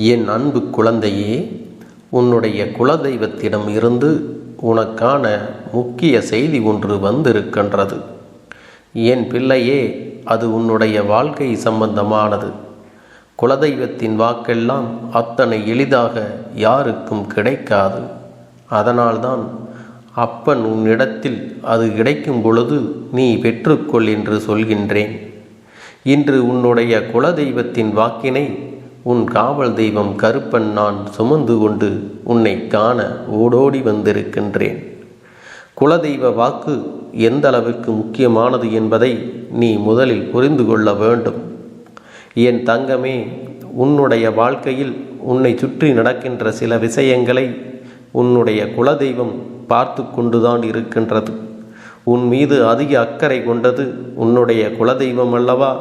என் அன்பு குழந்தையே உன்னுடைய குலதெய்வத்திடம் இருந்து உனக்கான முக்கிய செய்தி ஒன்று வந்திருக்கின்றது. என் பிள்ளையே அது உன்னுடைய வாழ்க்கை சம்பந்தமானது. குலதெய்வத்தின் வாக்கெல்லாம் அத்தனை எளிதாக யாருக்கும் கிடைக்காது. அதனால்தான் அப்பன் உன்னிடத்தில் அது கிடைக்கும் பொழுது நீ பெற்றுக்கொள் என்று சொல்கின்றேன். இன்று உன்னுடைய குலதெய்வத்தின் வாக்கினை உன் காவல் தெய்வம் கருப்பன் நான் சுமந்து கொண்டு உன்னை காண ஓடோடி வந்திருக்கின்றேன். குலதெய்வ வாக்கு எந்த அளவுக்கு முக்கியமானது என்பதை நீ முதலில் புரிந்து கொள்ள வேண்டும். என் தங்கமே உன்னுடைய வாழ்க்கையில் உன்னை சுற்றி நடக்கின்ற சில விஷயங்களை உன்னுடைய குலதெய்வம் பார்த்து கொண்டுதான் இருக்கின்றது. உன் மீது அதிக அக்கறை கொண்டது உன்னுடைய குலதெய்வம் அல்லவா?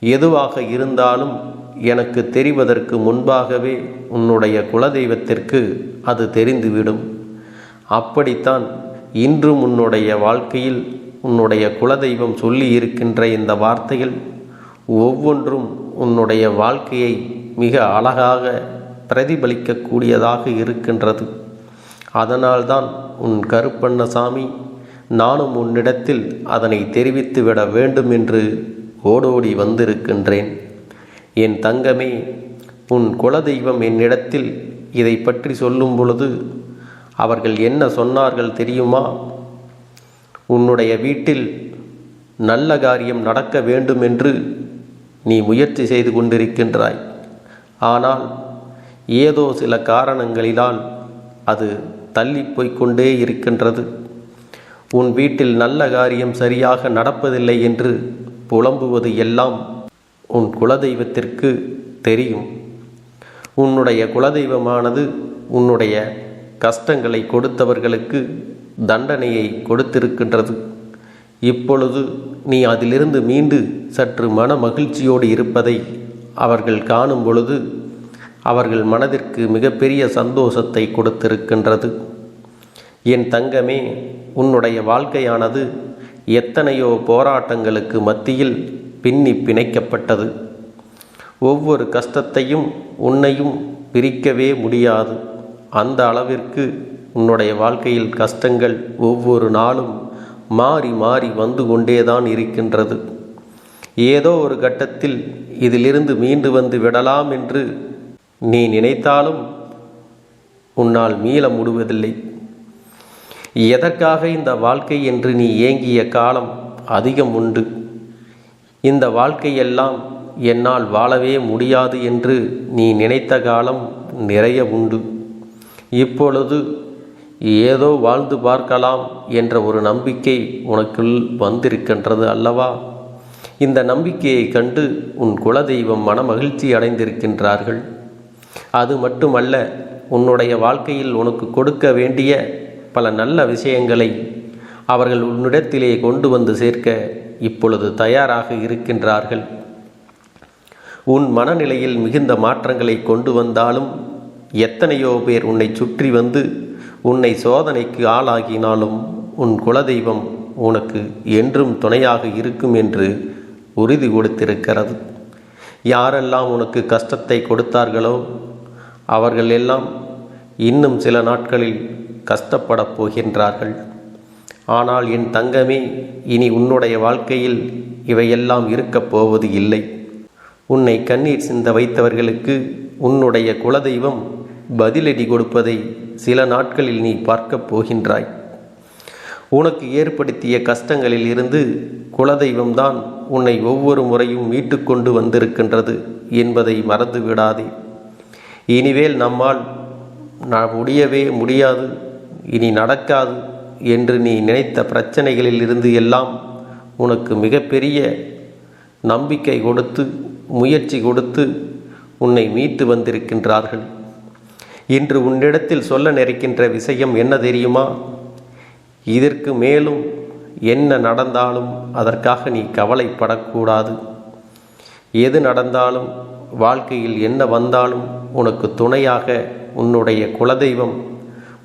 எதுவாக இருந்தாலும் எனக்கு தெரிவதற்கு முன்பாகவே உன்னுடைய குலதெய்வத்திற்கு அது தெரிந்துவிடும். அப்படித்தான் இன்றும் உன்னுடைய வாழ்க்கையில் உன்னுடைய குலதெய்வம் சொல்லி இருக்கின்ற இந்த வார்த்தைகள் ஒவ்வொன்றும் உன்னுடைய வாழ்க்கையை மிக அழகாக பிரதிபலிக்கக்கூடியதாக இருக்கின்றது. அதனால்தான் உன் கருப்பண்ணசாமி நானும் உன்னிடத்தில் அதனை தெரிவித்துவிட வேண்டும் என்று ஓடோடி வந்திருக்கின்றேன். என் தங்கமே உன் குலதெய்வம் என்னிடத்தில் இதை பற்றி சொல்லும் பொழுது அவர்கள் என்ன சொன்னார்கள் தெரியுமா? உன்னுடைய வீட்டில் நல்ல காரியம் நடக்க வேண்டும் என்று நீ முயற்சி செய்து கொண்டிருக்கின்றாய். ஆனால் ஏதோ சில காரணங்களினால் அது தள்ளி போய்க்கொண்டே இருக்கின்றது. உன் வீட்டில் நல்ல காரியம் சரியாக நடப்பதில்லை என்று புலம்புவது எல்லாம் உன் குலதெய்வத்திற்கு தெரியும். உன்னுடைய குலதெய்வமானது உன்னுடைய கஷ்டங்களை கொடுத்தவர்களுக்கு தண்டனையை கொடுத்திருக்கின்றது. இப்பொழுது நீ அதிலிருந்து மீண்டு சற்று மன மகிழ்ச்சியோடு இருப்பதை அவர்கள் காணும் பொழுது அவர்கள் மனதிற்கு மிகப்பெரிய சந்தோஷத்தை கொடுத்திருக்கின்றது. என் தங்கமே உன்னுடைய வாழ்க்கையானது எத்தனையோ போராட்டங்களுக்கு மத்தியில் பின்னி பிணைக்கப்பட்டது. ஒவ்வொரு கஷ்டத்தையும் உன்னையும் பிரிக்கவே முடியாது. அந்த அளவிற்கு உன்னுடைய வாழ்க்கையில் கஷ்டங்கள் ஒவ்வொரு நாளும் மாறி மாறி வந்து கொண்டேதான் இருக்கின்றது. ஏதோ ஒரு கட்டத்தில் இதிலிருந்து மீண்டு வந்து விடலாம் என்று நீ நினைத்தாலும் உன்னால் மீள முடிவதில்லை. எதற்காக இந்த வாழ்க்கை என்று நீ ஏங்கிய காலம் அதிகம் உண்டு. இந்த வாழ்க்கையெல்லாம் என்னால் வாழவே முடியாது என்று நீ நினைத்த காலம் நிறைய உண்டு. இப்பொழுது ஏதோ வாழ்ந்து பார்க்கலாம் என்ற ஒரு நம்பிக்கை உனக்குள் வந்திருக்கின்றது அல்லவா? இந்த நம்பிக்கையை கண்டு உன் குலதெய்வம் மன மகிழ்ச்சி அடைந்திருக்கின்றார்கள். அது மட்டுமல்ல உன்னுடைய வாழ்க்கையில் உனக்கு கொடுக்க வேண்டிய பல நல்ல விஷயங்களை அவர்கள் உன்னிடத்திலே கொண்டு வந்து சேர்க்க இப்பொழுது தயாராக இருக்கின்றார்கள். உன் மனநிலையில் மிகுந்த மாற்றங்களை கொண்டு வந்தாலும் எத்தனையோ பேர் உன்னை சுற்றி வந்து உன்னை சோதனைக்கு ஆளாகினாலும் உன் குலதெய்வம் உனக்கு என்றும் துணையாக இருக்கும் என்று உறுதி கொடுத்திருக்கிறது. யாரெல்லாம் உனக்கு கஷ்டத்தை கொடுத்தார்களோ அவர்கள் எல்லாம் இன்னும் சில நாட்களில் கஷ்டப்படப் போகின்றார்கள். ஆனால் என் தங்கமே இனி உன்னுடைய வாழ்க்கையில் இவையெல்லாம் இருக்கப் போவது இல்லை. உன்னை கண்ணீர் சிந்த வைத்தவர்களுக்கு உன்னுடைய குலதெய்வம் பதிலடி கொடுப்பதை சில நாட்களில் நீ பார்க்கப் போகின்றாய். உனக்கு ஏற்படுத்திய கஷ்டங்களில் இருந்து குலதெய்வம்தான் உன்னை ஒவ்வொரு முறையும் மீட்டு கொண்டு வந்திருக்கின்றது என்பதை மறந்து விடாதே இனிவேல் நம்மால் முடியவே முடியாது இனி நடக்காது என்று நீ நினைத்த பிரச்சனைகளில் இருந்து எல்லாம் உனக்கு மிகப்பெரிய நம்பிக்கை கொடுத்து முயற்சி கொடுத்து உன்னை மீட்டு வந்திருக்கின்றார்கள். இன்று உன்னிடத்தில் சொல்ல நினைக்கின்ற விஷயம் என்ன தெரியுமா? இதற்கு மேலும் என்ன நடந்தாலும் அதற்காக நீ கவலைப்படக்கூடாது. எது நடந்தாலும் வாழ்க்கையில் என்ன வந்தாலும் உனக்கு துணையாக உன்னுடைய குலதெய்வம்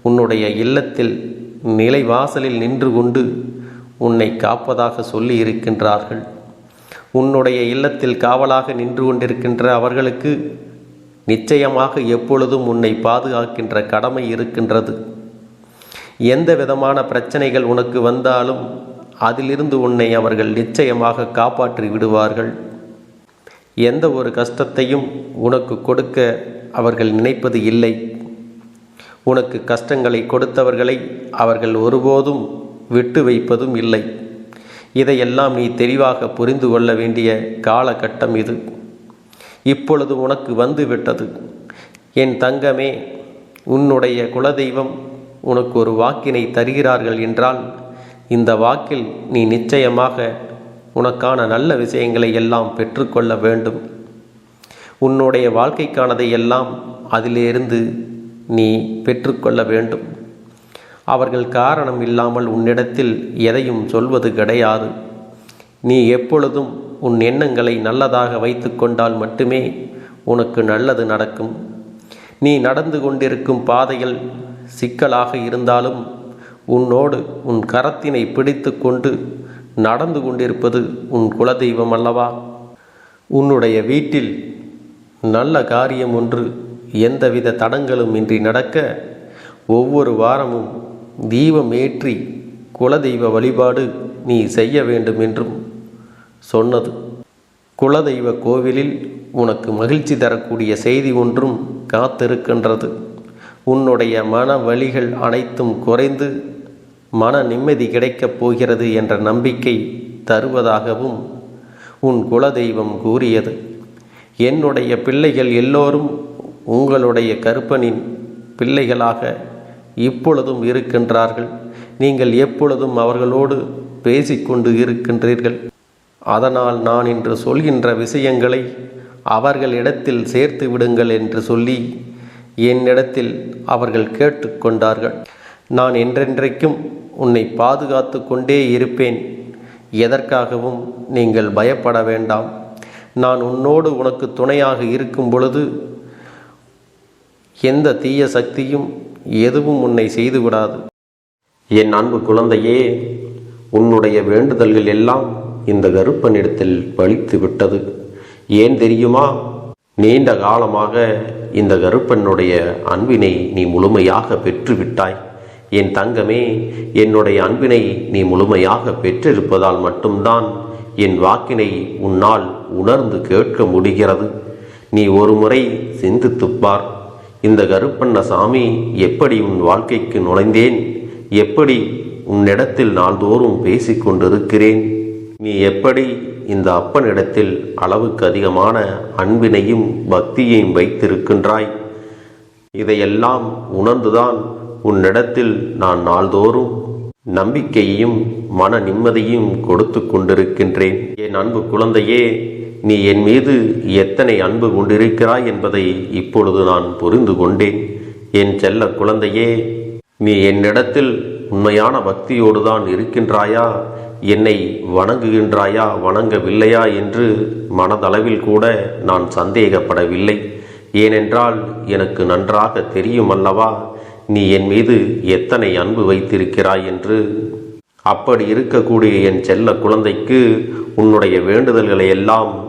உன்னுடைய இல்லத்தில் நிலை வாசலில் நின்று கொண்டு உன்னை காப்பதாக சொல்லி இருக்கின்றார்கள். உன்னுடைய இல்லத்தில் காவலாக நின்று கொண்டிருக்கின்ற அவர்களுக்கு நிச்சயமாக எப்பொழுதும் உன்னை பாதுகாக்கின்ற கடமை இருக்கின்றது. எந்த விதமான பிரச்சனைகள் உனக்கு வந்தாலும் அதிலிருந்து உன்னை அவர்கள் நிச்சயமாக காப்பாற்றி விடுவார்கள். எந்த ஒரு கஷ்டத்தையும் உனக்கு கொடுக்க அவர்கள் நினைப்பது இல்லை. உனக்கு கஷ்டங்களை கொடுத்தவர்களை அவர்கள் ஒருபோதும் விட்டு வைப்பதும் இல்லை. இதையெல்லாம் நீ தெளிவாக புரிந்து கொள்ள வேண்டிய காலகட்டம் இது. இப்பொழுது உனக்கு வந்து விட்டது. என் தங்கமே உன்னுடைய குலதெய்வம் உனக்கு ஒரு வாக்கினை தருகிறார்கள் என்றால் இந்த வாக்கில் நீ நிச்சயமாக உனக்கான நல்ல விஷயங்களை எல்லாம் பெற்றுக்கொள்ள வேண்டும். உன்னுடைய வாழ்க்கைக்கானதை எல்லாம் அதிலிருந்து நீ பெற்றுக்கொள்ள வேண்டும். அவர்கள் காரணம் இல்லாமல் உன்னிடத்தில் எதையும் சொல்வது கிடையாது. நீ எப்பொழுதும் உன் எண்ணங்களை நல்லதாக வைத்து கொண்டால் மட்டுமே உனக்கு நல்லது நடக்கும். நீ நடந்து கொண்டிருக்கும் பாதைகள் சிக்கலாக இருந்தாலும் உன்னோடு உன் கரத்தினை பிடித்து கொண்டு நடந்து கொண்டிருப்பது உன் குலதெய்வம் அல்லவா? உன்னுடைய வீட்டில் நல்ல காரியம் ஒன்று எந்தவித தடங்களும் இன்றி நடக்க ஒவ்வொரு வாரமும் தீபம் ஏற்றி குலதெய்வ வழிபாடு நீ செய்ய வேண்டும் என்றும் சொன்னது. குலதெய்வ கோவிலில் உனக்கு மகிழ்ச்சி தரக்கூடிய செய்தி ஒன்றும் காத்திருக்கின்றது. உன்னுடைய மன வழிகள் அனைத்தும் குறைந்து மன நிம்மதி கிடைக்கப் போகிறது என்ற நம்பிக்கை தருவதாகவும் உன் குலதெய்வம் கூறியது. என்னுடைய பிள்ளைகள் எல்லோரும் உங்களுடைய கருப்பனின் பிள்ளைகளாக இப்பொழுதும் இருக்கின்றார்கள். நீங்கள் எப்பொழுதும் அவர்களோடு பேசிக்கொண்டு இருக்கின்றீர்கள். அதனால் நான் இன்று சொல்கின்ற விஷயங்களை அவர்களிடத்தில் சேர்த்து விடுங்கள் என்று சொல்லி என்னிடத்தில் அவர்கள் கேட்டுக்கொண்டார்கள். நான் என்றென்றைக்கும் உன்னை பாதுகாத்து கொண்டே இருப்பேன். எதற்காகவும் நீங்கள் பயப்பட வேண்டாம். நான் உன்னோடு உனக்கு துணையாக இருக்கும் பொழுது எந்த தீய சக்தியும் எதுவும் உன்னை செய்துவிடாது. என் அன்பு குழந்தையே உன்னுடைய வேண்டுதல்கள் எல்லாம் இந்த கருப்பனிடத்தில் பழித்து விட்டது. ஏன் தெரியுமா? நீண்ட காலமாக இந்த கருப்பனுடைய அன்பினை நீ முழுமையாக பெற்றுவிட்டாய். என் தங்கமே என்னுடைய அன்பினை நீ முழுமையாக பெற்றிருப்பதால் மட்டும்தான் என் வாக்கினை உன்னால் உணர்ந்து கேட்க முடிகிறது. நீ ஒரு முறை பார். இந்த கருப்பண்ண சாமி எப்படி உன் வாழ்க்கைக்கு நுழைந்தேன்? எப்படி உன்னிடத்தில் நாள்தோறும் பேசிக்கொண்டிருக்கிறேன் நீ எப்படி இந்த அப்பனிடத்தில் அளவுக்கு அதிகமான அன்பினையும் பக்தியையும் வைத்திருக்கின்றாய்? இதையெல்லாம் உணர்ந்துதான் உன்னிடத்தில் நான் நாள்தோறும் நம்பிக்கையையும் மன நிம்மதியும் கொடுத்து கொண்டிருக்கின்றேன். என் அன்பு குழந்தையே நீ என் மீது எத்தனை அன்பு கொண்டிருக்கிறாய் என்பதை இப்பொழுது நான் புரிந்து கொண்டேன். என் செல்ல குழந்தையே நீ என்னிடத்தில் உண்மையான பக்தியோடு தான் இருக்கின்றாயா? என்னை வணங்குகின்றாயா? வணங்கவில்லையா? என்று மனதளவில் கூட நான் சந்தேகப்படவில்லை. ஏனென்றால் எனக்கு நன்றாக தெரியும் அல்லவா நீ என் மீது எத்தனை அன்பு வைத்திருக்கிறாய் என்று? அப்படி இருக்கக்கூடிய என் செல்ல குழந்தைக்கு உன்னுடைய வேண்டுதல்களை எல்லாம்